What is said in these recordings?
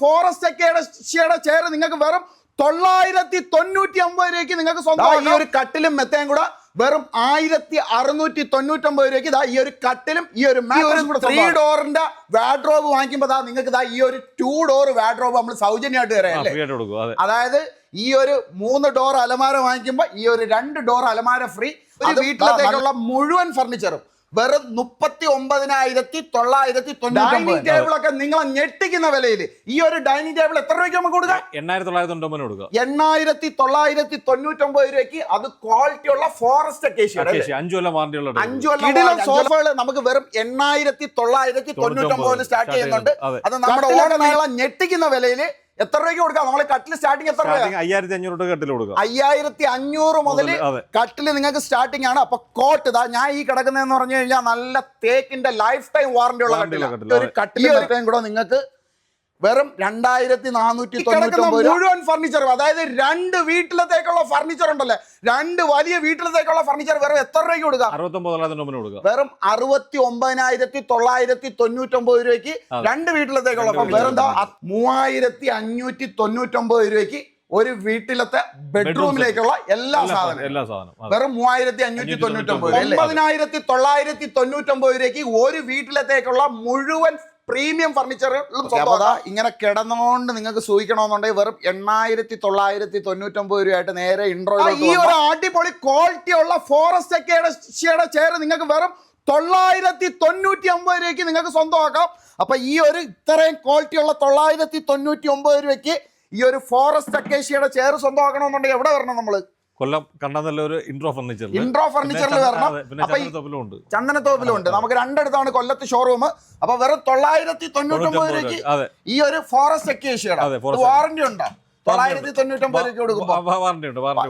Forest ഒക്കെ chair നിങ്ങൾക്ക് വെറും തൊള്ളായിരത്തി തൊണ്ണൂറ്റി ഒമ്പത് രൂപയ്ക്ക് നിങ്ങൾക്ക് സ്വന്തം ഈ ഒരു കട്ടിലും മെത്തയും കൂടെ വെറും ആയിരത്തി അറുന്നൂറ്റി തൊണ്ണൂറ്റൊമ്പത് രൂപയ്ക്ക് ഇതാ ഈ ഒരു കട്ടിലും ഈ ഒരു ത്രീ ഡോറിന്റെ വാഡ്രോബ് വാങ്ങിക്കുമ്പോൾ ദാ നിങ്ങൾക്ക് ഇതാ ഈ ഒരു ടു ഡോർ വാഡ്രോബ് നമ്മൾ സൗജന്യമായിട്ട് തരാം അതായത് ഈ ഒരു മൂന്ന് ഡോർ അലമാര വാങ്ങിക്കുമ്പോൾ ഈ ഒരു രണ്ട് ഡോർ അലമാര ഫ്രീ ഒരു വീട്ടിലത്തേക്കുള്ള മുഴുവൻ ഫർണിച്ചറും വെറും മുപ്പത്തി ഒമ്പതിനായിരത്തി തൊള്ളായിരത്തി ഡൈനിങ് ടേബിൾ ഒക്കെ നിങ്ങളെ ഞെട്ടിക്കുന്ന വിലയിൽ. ഈ ഒരു ഡൈനിങ് ടേബിൾ എത്ര രൂപയ്ക്ക് നമുക്ക് കൊടുക്കാം? എണ്ണായിരത്തി തൊള്ളായിരത്തി തൊണ്ണൂറ്റൊമ്പതിന് കൊടുക്കുക എണ്ണായിരത്തി തൊള്ളായിരത്തി തൊണ്ണൂറ്റൊമ്പത് രൂപയ്ക്ക് അത് ക്വാളിറ്റി ഉള്ള ഫോറസ്റ്റ് അക്കേഷ്യ അക്കേഷ്യ, അഞ്ചു കൊല്ലം വാറണ്ടി ഉള്ള അഞ്ചു കൊല്ലം സോഫകൾ നമുക്ക് വെറും എണ്ണായിരത്തി തൊള്ളായിരത്തി തൊണ്ണൂറ്റൊമ്പതിൽ സ്റ്റാർട്ട് ചെയ്യുന്നുണ്ട്. അത്. നമ്മുടെ ഓരോ ഞെട്ടിക്കുന്ന വിലയിൽ എത്ര രൂപയ്ക്ക് കൊടുക്കാം? നമ്മൾ കട്ടിൽ സ്റ്റാർട്ടിങ് എത്ര രൂപ അയ്യായിരത്തി അഞ്ഞൂറ് രൂപ കൊടുക്കാം. അയ്യായിരത്തി അഞ്ഞൂറ് മുതൽ കട്ടിൽ നിങ്ങൾക്ക് സ്റ്റാർട്ടിംഗ് ആണ്. അപ്പൊ കോട്ട് ഇതാ ഞാൻ ഈ കിടക്കുന്നതെന്ന് പറഞ്ഞു കഴിഞ്ഞാൽ നല്ല തേക്കിന്റെ ലൈഫ് ടൈം വാറന്റി ഉള്ള കട്ടിലാണ്. ഒരു കട്ടിൽ കൂടെ നിങ്ങൾക്ക് വെറും രണ്ടായിരത്തി നാനൂറ്റി മുഴുവൻ ഫർണിച്ചറും അതായത് രണ്ട് വീട്ടിലത്തേക്കുള്ള ഫർണിച്ചർ ഉണ്ടല്ലേ? രണ്ട് വലിയ വീട്ടിലത്തേക്കുള്ള ഫർണിച്ചർ വെറും എത്ര രൂപയ്ക്ക് കൊടുക്കുക വെറും അറുപത്തി ഒമ്പതിനായിരത്തി തൊള്ളായിരത്തി തൊണ്ണൂറ്റൊമ്പത് രൂപയ്ക്ക് രണ്ട് വീട്ടിലത്തേക്കുള്ള വെറും മൂവായിരത്തി അഞ്ഞൂറ്റി തൊണ്ണൂറ്റൊമ്പത് രൂപയ്ക്ക് ഒരു വീട്ടിലത്തെ ബെഡ്റൂമിലേക്കുള്ള എല്ലാ സാധനവും. സാധനം എല്ലാ സാധനം. വെറും മൂവായിരത്തി അഞ്ഞൂറ്റി തൊണ്ണൂറ്റൊമ്പത് ഒമ്പതിനായിരത്തി തൊള്ളായിരത്തി തൊണ്ണൂറ്റൊമ്പത് രൂപയ്ക്ക് ഒരു വീട്ടിലത്തേക്കുള്ള മുഴുവൻ പ്രീമിയം ഫർണിച്ചറുകളും ഇങ്ങനെ കിടന്നുകൊണ്ട് നിങ്ങൾക്ക് സൂചിക്കണമെന്നുണ്ടെങ്കിൽ വെറും എണ്ണായിരത്തി തൊള്ളായിരത്തി തൊണ്ണൂറ്റൊമ്പത് രൂപയായിട്ട് നേരെ ഇൻട്രോ ഈ ഒരു അടിപൊളി ക്വാളിറ്റി ഉള്ള ഫോറസ്റ്റ് ഒക്കെ ചെയർ നിങ്ങൾക്ക് വെറും തൊള്ളായിരത്തി തൊണ്ണൂറ്റി ഒമ്പത് രൂപയ്ക്ക് നിങ്ങൾക്ക് സ്വന്തമാക്കാം. അപ്പൊ ഈ ഒരു ഇത്രയും ക്വാളിറ്റി ഉള്ള തൊള്ളായിരത്തി തൊണ്ണൂറ്റി ഒമ്പത് രൂപയ്ക്ക് ഈ ഒരു ഫോറസ്റ്റ് അക്കേഷ്യയുടെ ചെയർ സ്വന്തമാക്കണമെന്നുണ്ടെങ്കിൽ എവിടെ വരണം നമ്മൾ? കൊല്ലം കണ്ടെന്നല്ലൊരു ഒരു ഇൻട്രോ ഫർണിച്ചർ ഇൻട്രോ ഫർണിച്ചറിൽ വരണം. ചന്ദനത്തോപ്പിലുണ്ട്. ചന്ദനത്തോപ്പിലുണ്ട്. നമുക്ക് രണ്ടിടത്താണ് കൊല്ലത്ത് ഷോറൂം അപ്പൊ വെറും തൊള്ളായിരത്തി തൊണ്ണൂറ്റൊമ്പത് രൂപയ്ക്ക് രൂപ. ഈ ഒരു ഫോറസ്റ്റ് വാറന്റി ഉണ്ടോ? തൊള്ളായിരത്തി തൊണ്ണൂറ്റൊമ്പത് രൂപയ്ക്ക് കൊടുക്കുമ്പോ.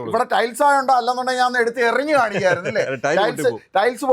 ഇവിടെ ടൈൽസ് ആയോണ്ടോ അല്ലെന്നുണ്ടെങ്കിൽ ഞാൻ എടുത്ത് എറിഞ്ഞു കാണിക്കായിരുന്നു ടൈൽസ്. ടൈൽസ്.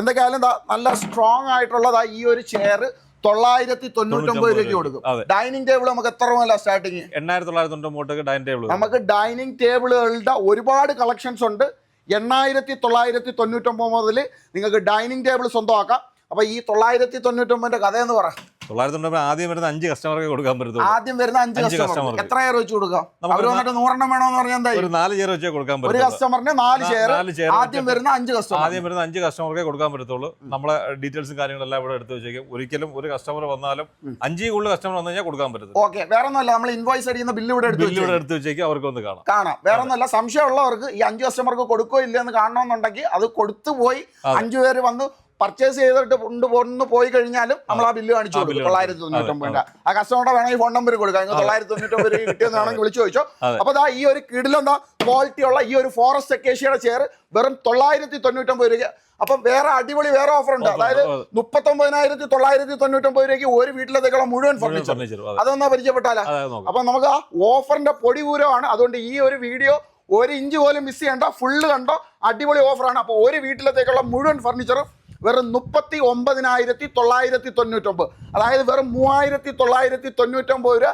എന്തൊക്കെയായാലും നല്ല സ്ട്രോങ് ആയിട്ടുള്ളതാ ഈ ഒരു ചെയർ തൊള്ളായിരത്തി തൊണ്ണൂറ്റൊമ്പത് രൂപയ്ക്ക് കൊടുക്കും. ഡൈനിങ് ടേബിൾ നമുക്ക് എത്ര രൂപ സ്റ്റാർട്ടിങ്? എണ്ണായിരത്തി തൊള്ളായിരത്തി തൊണ്ണൂറ്റി ഡൈനിങ് ടേബിൾ നമുക്ക് ഡൈനിങ് ടേബിളുകളുടെ ഒരുപാട് കളക്ഷൻസ് ഉണ്ട്. എണ്ണായിരത്തി തൊള്ളായിരത്തി തൊണ്ണൂറ്റൊമ്പത് മുതൽ നിങ്ങൾക്ക് ഡൈനിങ് ടേബിൾ സ്വന്തമാക്കാം. അപ്പൊ ഈ തൊള്ളായിരത്തി തൊണ്ണൂറ്റൊമ്പതിന്റെ എന്ന് പറ. തൊള്ളായിരത്തി തൊണ്ണൂറ് ആദ്യം വരുന്ന അഞ്ച് കസ്റ്റമർക്ക് കൊടുക്കാൻ പറ്റും ആദ്യം വരുന്ന അഞ്ച് അഞ്ച് കസ്റ്റമർ. എത്ര ചെയർ വെച്ച് കൊടുക്കാം? അവർ വന്നിട്ട് നൂറെണ്ണം വേണമെന്ന് പറഞ്ഞാൽ എന്താ ഒരു നാല് ചെയർ വെച്ചേ കൊടുക്കാൻ ഒരു പറ്റുള്ളൂ കസ്റ്റമറിന് നാല് ചെയർ ആദ്യം വരുന്ന അഞ്ച് കസ്റ്റമർ ആദ്യം വരുന്ന അഞ്ച് കസ്റ്റമർക്കേ കൊടുക്കാൻ പറ്റത്തുള്ളൂ. നമ്മളെ ഡീറ്റെയിൽസും കാര്യങ്ങളെല്ലാം ഇവിടെ എടുത്ത് വെച്ചേക്കും. ഒരിക്കലും ഒരു കസ്റ്റമർ വന്നാലും അഞ്ചിൽ കൂടുതൽ കസ്റ്റമർ വന്നു കഴിഞ്ഞാൽ കൊടുക്കാൻ പറ്റും ഓക്കെ വേറെ ഒന്നുമല്ല നമ്മൾ ഇൻവോയ്സ് അടിക്കുന്ന ബില്ല് ഇവിടെ എടുത്ത് ഇവിടെ എടുത്ത് വെച്ചേക്കും. അവർക്ക് ഒന്ന് കാണാം. കാണാം. വേറെ ഒന്നുമല്ല സംശയമുള്ളവർക്ക് ഈ അഞ്ച് കസ്റ്റമർക്ക് കൊടുക്കോ ഇല്ല എന്ന് കാണണമെന്നുണ്ടെങ്കിൽ അത് കൊടുത്തു പോയി. അഞ്ചു പേര് വന്ന്. പർച്ചേസ് ചെയ്തിട്ട് കൊണ്ട് ഒന്ന് പോയി കഴിഞ്ഞാലും നമ്മൾ ആ ബില്ല് കാണിച്ചു കൊടുക്കും. തൊള്ളായിരത്തി. തൊണ്ണൂറ്റൊമ്പത് ആ കസ്റ്റമറുടെ വേണമെങ്കിൽ ഫോൺ നമ്പർ കൊടുക്കാം. നിങ്ങൾ തൊള്ളായിരത്തി തൊണ്ണൂറ്റൊമ്പത് രൂപ കിട്ടിയെന്ന് വേണമെങ്കിൽ വിളിച്ചു ചോദിച്ചോ. അപ്പൊ ദാ ഈ ഒരു കിടിലെന്താ ക്വാളിറ്റി ഉള്ള ഈ ഒരു ഫോറസ്റ്റ് അക്കേഷ്യയുടെ ചെയർ വെറും തൊള്ളായിരത്തി തൊണ്ണൂറ്റൊമ്പത് രൂപ അപ്പം വേറെ അടിപൊളി വേറെ ഓഫർ ഉണ്ട്. അതായത് അതെ. മുപ്പത്തൊമ്പതിനായിരത്തി തൊള്ളായിരത്തി തൊണ്ണൂറ്റൊമ്പത് രൂപയ്ക്ക് ഒരു വീട്ടിലത്തേക്കുള്ള മുഴുവൻ ഫർണിച്ചർ അതൊന്നാ പരിചയപ്പെട്ടാലാ? അപ്പൊ നമുക്ക് ആ ഓഫറിന്റെ പൊടി പൂരമാണ് അതുകൊണ്ട് ഈ ഒരു വീഡിയോ ഒരു ഇഞ്ച് പോലും മിസ് ചെയ്യണ്ട. ഫുള്ള് കണ്ടോ? അടിപൊളി ഓഫറാണ് അപ്പോൾ ഒരു വീട്ടിലത്തേക്കുള്ള മുഴുവൻ ഫർണിച്ചറും വെറും മുപ്പത്തി ഒമ്പതിനായിരത്തി തൊള്ളായിരത്തി തൊണ്ണൂറ്റൊമ്പത് അതായത് വെറും മൂവായിരത്തി തൊള്ളായിരത്തി തൊണ്ണൂറ്റൊമ്പത് രൂപ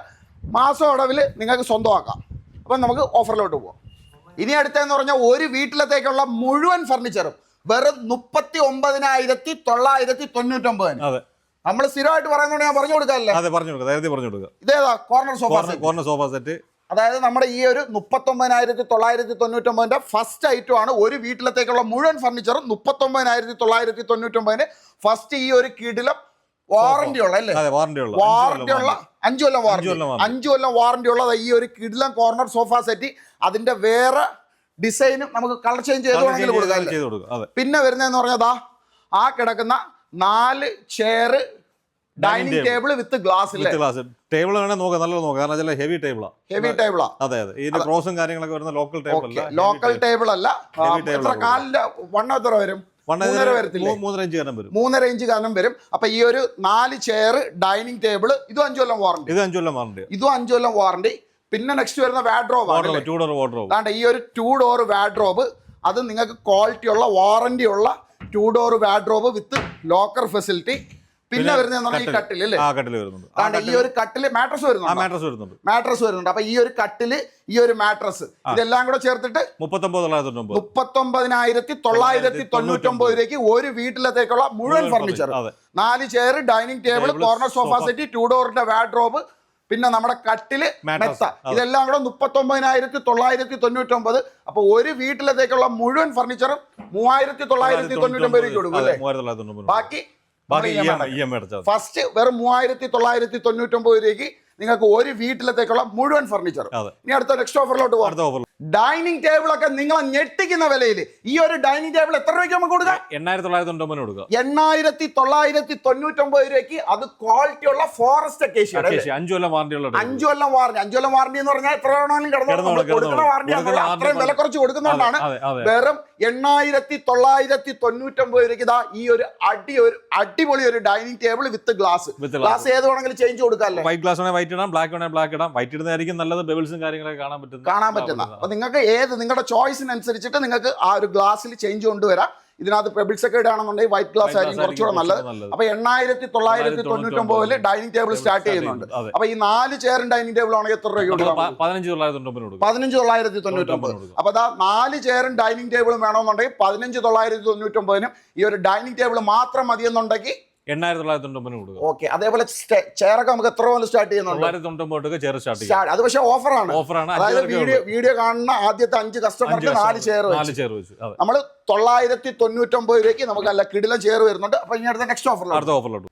മാസം അടവിൽ നിങ്ങൾക്ക് സ്വന്തമാക്കാം. അപ്പം നമുക്ക് ഓഫറിലോട്ട് പോവാം. ഇനി അടുത്തതെന്ന് പറഞ്ഞാൽ ഒരു വീട്ടിലത്തേക്കുള്ള മുഴുവൻ ഫർണിച്ചറും വെറും മുപ്പത്തി ഒമ്പതിനായിരത്തി തൊള്ളായിരത്തി തൊണ്ണൂറ്റൊമ്പതിന് അതെ. നമ്മൾ സ്ഥിരമായിട്ട് പറയുന്നതുകൊണ്ട് ഞാൻ പറഞ്ഞു കൊടുക്കാല്ലേ അതെ പറഞ്ഞു കൊടുക്കുക നേരത്തെ പറഞ്ഞു കൊടുക്കുക ഇതേതാ? Corner sofa set corner sofa set അതായത് നമ്മുടെ ഈ ഒരു മുപ്പത്തൊമ്പതിനായിരത്തി തൊള്ളായിരത്തി തൊണ്ണൂറ്റൊമ്പതിന്റെ ഫസ്റ്റ് ഐറ്റം ആണ് ഒരു വീട്ടിലത്തേക്കുള്ള മുഴുവൻ ഫർണിച്ചറും മുപ്പത്തൊമ്പതിനായിരത്തി തൊള്ളായിരത്തി തൊണ്ണൂറ്റൊമ്പതിന് ഫസ്റ്റ് ഈ ഒരു കീടിലും വാറന്റി ഉള്ള അല്ലേ? വാറന്റി ഉള്ള. അഞ്ചു കൊല്ലം വാറന്റി. അഞ്ചു കൊല്ലം വാറന്റി ഉള്ളത് ഈ ഒരു കിടിലം കോർണർ സോഫ സെറ്റ് അതിന്റെ വേറെ ഡിസൈനും നമുക്ക് കളർ ചേഞ്ച് ചെയ്ത് വേണമെങ്കിൽ കൊടുക്കാം പിന്നെ വരുന്നതെന്ന് പറഞ്ഞതാ ആ കിടക്കുന്ന നാല് chair dining table with glass glass table വേണേൽ നോക്കാം നല്ലത് നോക്കാം. കാരണം ചില ഹെവി ടേബിളാണ് ഹെവി ടേബിളാ അതെ അതെ. ഇതിന്റെ ക്രോസും കാര്യങ്ങളൊക്കെ വരുന്ന ലോക്കൽ ടേബിൾ അല്ല. ലോക്കൽ ടേബിൾ അല്ല. എത്ര കാലിന്റെ വണ്ണം എത്ര വരും? മൂന്നര ഇഞ്ച് കാരണം വരും. അപ്പൊ ഈ ഒരു നാല് ചെയർ ഡൈനിങ് ടേബിൾ ഇതും അഞ്ചു കൊല്ലം വാറണ്ടി ഇത് അഞ്ചു കൊല്ലം വാറണ്ടി ഇതും അഞ്ചു കൊല്ലം വാറണ്ടി പിന്നെ നെക്സ്റ്റ് വരുന്ന വാഡ്രോബ് ടൂ ഡോർ വാഡ്രോബ് അതാണ്ട് ഈ ഒരു ടൂ ഡോർ വാഡ്രോബ് അത് നിങ്ങൾക്ക് ക്വാളിറ്റി ഉള്ള വാറണ്ടി ഉള്ള two door wardrobe with locker facility പിന്നെ വരുന്നത് ഈ കട്ടിൽ അല്ലേ? ആ കട്ടിൽ വരുന്നുണ്ട്. ഈ ഒരു കട്ടിൽ മാട്രസ് വരുന്നുണ്ട്? മാട്രസ് വരുന്നുണ്ട്. മാട്രസ് വരുന്നുണ്ട്. അപ്പൊ ഈ ഒരു കട്ടിൽ ഈ ഒരു മാട്രസ് ഇതെല്ലാം കൂടെ ചേർത്തിട്ട് മുപ്പത്തൊമ്പതിനായിരത്തി തൊള്ളായിരത്തി തൊണ്ണൂറ്റൊമ്പത് രൂപയ്ക്ക് ഒരു വീട്ടിലത്തേക്കുള്ള മുഴുവൻ ഫർണിച്ചർ നാല് chair dining table corner sofa settee two ഡോറിന്റെ വാഡ്രോബ് പിന്നെ നമ്മുടെ കട്ടിൽ. മെത്ത. ഇതെല്ലാം കൂടെ മുപ്പത്തൊമ്പതിനായിരത്തി തൊള്ളായിരത്തി തൊണ്ണൂറ്റൊമ്പത്. അപ്പൊ ഒരു വീട്ടിലത്തേക്കുള്ള മുഴുവൻ ഫർണിച്ചറും മൂവായിരത്തി തൊള്ളായിരത്തി തൊണ്ണൂറ്റൊമ്പത് കൊടുക്കും അല്ലേ? തൊണ്ണൂറ്റി ബാക്കി ഫസ്റ്റ് വെറും മൂവായിരത്തി തൊള്ളായിരത്തി തൊണ്ണൂറ്റൊമ്പത് രൂപയ്ക്ക് നിങ്ങൾക്ക് ഒരു വീട്ടിലത്തേക്കുള്ള മുഴുവൻ ഫർണിച്ചർ ഇനി അടുത്ത നെക്സ്റ്റ് ഓഫറിലോട്ട് പോകാം ഡൈനിങ് ടേബിൾ ഒക്കെ നിങ്ങളെ ഞെട്ടിക്കുന്ന വിലയിൽ ഈ ഒരു ഡൈനിങ് ടേബിൾ എത്ര രൂപയ്ക്ക് നമുക്ക് കൊടുക്കാം? എണ്ണായിരത്തി തൊള്ളായിരത്തി തൊണ്ണൂറ്റി കൊടുക്കുക എണ്ണായിരത്തി തൊള്ളായിരത്തി തൊണ്ണൂറ്റൊമ്പത് രൂപയ്ക്ക് അത് ക്വാളിറ്റി ഉള്ള ഫോറസ്റ്റ് അക്കേഷ്യ അഞ്ചു കൊല്ലം വാറണ്ടി ഉള്ള അഞ്ചു കൊല്ലം വാറണ്ടി അഞ്ചു കൊല്ലം വാറണ്ടി എന്ന് പറഞ്ഞാൽ എത്ര വേണമെങ്കിലും കിടന്നു കൊടുക്കുന്ന. വാറണ്ടി അത്രയും വില കുറച്ച് കൊടുക്കുന്നതുകൊണ്ടാണ് വെറും എണ്ണായിരത്തി തൊള്ളായിരത്തി തൊണ്ണൂറ്റൊമ്പത് രൂപയ്ക്ക് ഇതാ ഈ ഒരു അടി ഒരു അടിപൊളി ഒരു dining table with glass glass ഏത് വേണമെങ്കിലും ചേഞ്ച് കൊടുക്കാല്ലേ? വൈറ്റ് ഗ്ലാസ് വേണേൽ വൈറ്റ് ഇടാം ബ്ലാക്ക് വേണേൽ ബ്ലാക്ക് ഇടാം. വൈറ്റ് ഇടുന്നതായിരിക്കും നല്ലത് ബെബിൾസും കാര്യങ്ങളൊക്കെ കാണാൻ പറ്റുന്നത്. കാണാൻ പറ്റുന്ന. അപ്പൊ നിങ്ങൾക്ക് ഏത് നിങ്ങളുടെ ചോയ്സിനനുസരിച്ചിട്ട് നിങ്ങൾക്ക് ആ ഒരു ഗ്ലാസ്സിൽ ചേഞ്ച് കൊണ്ടുവരാം. ഇതിനകത്ത് പെബിൾസ് ഒക്കെ ആണെന്നുണ്ടെങ്കിൽ വൈറ്റ് ഗ്ലാസ് ആയിരിക്കും കുറച്ചുകൂടെ നല്ലത്. അപ്പൊ എണ്ണായിരത്തി തൊള്ളായിരത്തി തൊണ്ണൂറ്റൊമ്പതിൽ ഡൈനിങ് ടേബിൾ സ്റ്റാർട്ട് ചെയ്യുന്നുണ്ട്. അപ്പൊ ഈ നാല് ചെയറും ഡൈനിങ് ടേബിൾ ആണെങ്കിൽ എത്ര രൂപ പതിനഞ്ച് തൊള്ളായിരത്തി തൊണ്ണൂറ്റൊമ്പത്. അപ്പൊ അതാ നാല് ചെയറും ഡൈനിങ് ടേബിളും വേണമെന്നുണ്ടെങ്കിൽ പതിനഞ്ച് തൊള്ളായിരത്തി തൊണ്ണൂറ്റൊമ്പതിനും ഈ ഒരു ഡൈനിങ് ടേബിൾ മാത്രം മതിയെന്നുണ്ടെങ്കിൽ എണ്ണായിരത്തി തൊള്ളായിരത്തി തൊണ്ണൂറ്റി കൊടുക്കുക. ഓക്കെ അതേപോലെ ചെയറൊക്കെ നമുക്ക് എത്ര മുതൽ സ്റ്റാർട്ട് ചെയ്യുന്നുണ്ട്. തൊള്ളായിരത്തി തൊണ്ണൂറ്റി ചെയർ സ്റ്റാർട്ട് ചെയ്യാം അത് പക്ഷേ ഓഫറാണ്. ഓഫറാണ് അതായത് വീഡിയോ വീഡിയോ കാണുന്ന ആദ്യത്തെ അഞ്ച് കസ്റ്റമർക്ക് നാല് ചെയർ നാല് ചെയർ വെച്ച് നമ്മൾ തൊള്ളായിരത്തി തൊണ്ണൂറ്റൊമ്പത് രൂപയ്ക്ക് നമുക്ക് അല്ല കിടിലം ചെയർ വരുന്നുണ്ട്. അപ്പൊ ഇനി അടുത്ത നെക്സ്റ്റ് ഓഫറിലാണ് അടുത്ത ഓഫറിലോട്ട്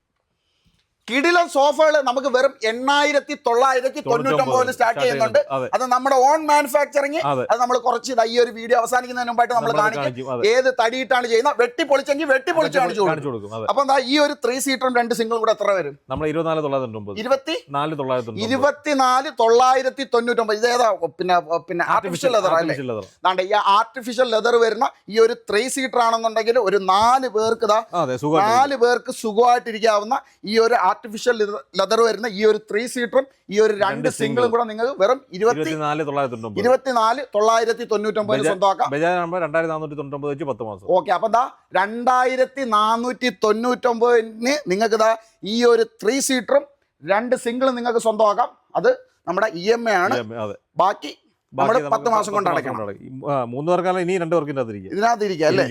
കിടിലം സോഫകൾ നമുക്ക് വെറും എണ്ണായിരത്തി തൊള്ളായിരത്തി തൊണ്ണൂറ്റൊമ്പതിൽ സ്റ്റാർട്ട് ചെയ്യുന്നുണ്ട്. അത്. നമ്മുടെ ഓൺ മാനുഫാക്ചറിങ് അതെ. നമ്മൾ കുറച്ച് ഈ ഒരു വീഡിയോ അവസാനിക്കുന്നതിന് മുമ്പായിട്ട് നമ്മൾ കാണിക്കും. ഏത് തടിയിട്ടാണ് ചെയ്യുന്നത്? വെട്ടി പൊളിച്ചെങ്കിൽ വെട്ടി പൊളിച്ച് കാണിച്ചു കൊടുക്കും. അപ്പൊ എന്താ ഈ ഒരു ത്രീ സീറ്ററും രണ്ട് സിംഗിളും കൂടെ എത്ര വരും? നമ്മൾ ഇരുപത്തിനാല് തൊള്ളായിരത്തി തൊണ്ണൂറ്റി ഇരുപത്തി? നാല് തൊള്ളായിരത്തി ഇരുപത്തിനാല് തൊള്ളായിരത്തി തൊണ്ണൂറ്റൊമ്പത്. ഇതേതാ പിന്നെ പിന്നെ ആർട്ടിഫിഷ്യൽ ലെതർ അല്ലേ. ഈ ആർട്ടിഫിഷ്യൽ ലെതർ വരുന്ന ഈ ഒരു ത്രീ സീറ്റർ ആണെന്നുണ്ടെങ്കിൽ ഒരു നാല് പേർക്ക് നാല് പേർക്ക് സുഖമായിട്ടിരിക്കാവുന്ന ഈ ഒരു ആർട്ടിഫിഷ്യൽ ലെതർ വരുന്ന ഈ ഒരു ത്രീ സീറ്ററും ഈ ഒരു രണ്ട് സിംഗിളും. കൂടെ നിങ്ങൾക്ക് വെറും ഇരുപത്തി ഇരുപത്തിനാല് തൊള്ളായിരത്തി ഇരുപത്തിനാല് തൊള്ളായിരത്തി സ്വന്തമാക്കാം. രണ്ടായിരത്തി നാനൂറ്റി തൊണ്ണൂറ്റി വെച്ച് പത്ത് മാസം. ഓക്കെ അപ്പൊ ദാ രണ്ടായിരത്തി നാനൂറ്റി തൊണ്ണൂറ്റൊമ്പതിന് നിങ്ങൾക്ക് ദാ ഈ ഒരു ത്രീ സീറ്ററും രണ്ട് സിംഗിളും നിങ്ങൾക്ക് സ്വന്തമാക്കാം. അത് നമ്മുടെ ഇ എം എ ആണ്. ബാക്കി നമ്മൾ പത്ത് മാസം കൊണ്ട് അടയ്ക്കണം. മൂന്ന് പേർക്കാണ് ഇനി രണ്ട് പേർക്ക് അതിരിക്കും ഇതിനകത്ത് ഇരിക്കുക അല്ലേ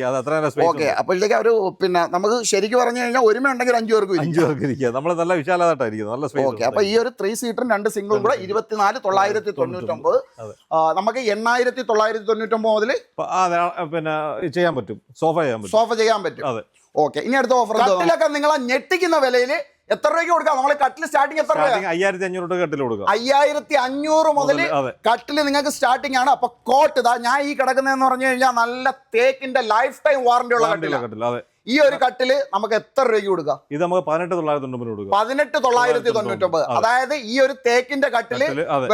ഓക്കെ അപ്പോഴത്തേക്ക് ഒരു പിന്നെ നമുക്ക് ശരിക്കും പറഞ്ഞു കഴിഞ്ഞാൽ ഒരുമ ഉണ്ടെങ്കിൽ അഞ്ചു പേർക്ക് അഞ്ചു പേർക്ക് ഇരിക്കുക നമ്മൾ നല്ല വിശാലതായിട്ടായിരിക്കും നല്ല സ്പേസ് ഓക്കെ അപ്പൊ ഈ ഒരു ത്രീ സീറ്ററും രണ്ട് സിംഗിളും കൂടെ ഇരുപത്തിനാല് തൊള്ളായിരത്തി തൊണ്ണൂറ്റൊമ്പത്. നമുക്ക് എണ്ണായിരത്തി തൊള്ളായിരത്തി തൊണ്ണൂറ്റൊമ്പത് മുതൽ പിന്നെ ചെയ്യാൻ പറ്റും. സോഫ ചെയ്യാൻ പറ്റും. സോഫ ചെയ്യാൻ പറ്റും. അതെ. ഓക്കെ ഇനി അടുത്ത ഓഫർ നിങ്ങളെ ഞെട്ടിക്കുന്ന വിലയിൽ എത്ര രൂപയ്ക്ക് കൊടുക്കാം? നമ്മൾ കട്ടിൽ സ്റ്റാർട്ടിങ് എത്ര രൂപ അയ്യായിരത്തി അഞ്ഞൂറ് കെട്ടിൽ കൊടുക്കുക അയ്യായിരത്തി അഞ്ഞൂറ് മുതൽ കട്ടിൽ നിങ്ങൾക്ക് സ്റ്റാർട്ടിംഗ് ആണ്. അപ്പൊ കോട്ട് ഇതാ ഞാൻ ഈ കിടക്കുന്നതെന്ന് പറഞ്ഞു കഴിഞ്ഞാൽ നല്ല തേക്കിന്റെ ലൈഫ് ടൈം വാറന്റി ഉള്ള വാറണ്ടിയുള്ള കട്ടില കട്ടിൽ അതെ. ഈ ഒരു കട്ടിൽ നമുക്ക് എത്ര രൂപയ്ക്ക് കൊടുക്കാം? ഇത് നമുക്ക് പതിനെട്ട് തൊള്ളായിരത്തി കൊടുക്കുക പതിനെട്ട് തൊള്ളായിരത്തി തൊണ്ണൂറ്റൊമ്പത് അതെ. അതായത് ഈ ഒരു തേക്കിന്റെ കട്ടിൽ